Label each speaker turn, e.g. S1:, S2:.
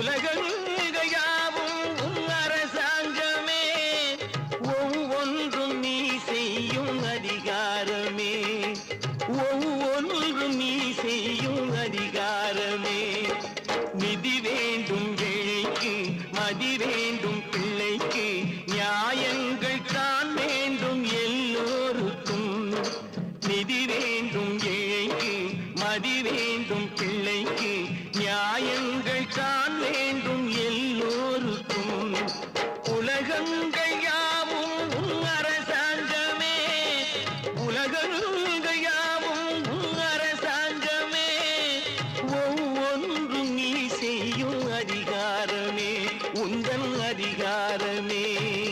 S1: உலகங்கையாவும் அரசாங்கமே. ஒவ்வொன்றும் நீ செய்யும் அதிகாரமே. ஒவ்வொன்றும் நீ செய்யும் அதிகாரமே. நிதி வேண்டும் வேலைக்கு மதி வேண்டும் பிள்ளைக்கு. நியாயங்கள் தான் வேண்டும் எல்லோருக்கும். நிதி வேண்டும் ஏழைக்கு மதி வேண்டும் பிள்ளைக்கு. வேண்டும் எல்லோருக்கும். உலகங்கள் யாவும் அரசாங்கமே. உலகங்கள் யாவும் அரசாங்கமே. ஒவ்வொன்றும் நீ செய்யும் அதிகாரமே. உந்தன் அதிகாரமே.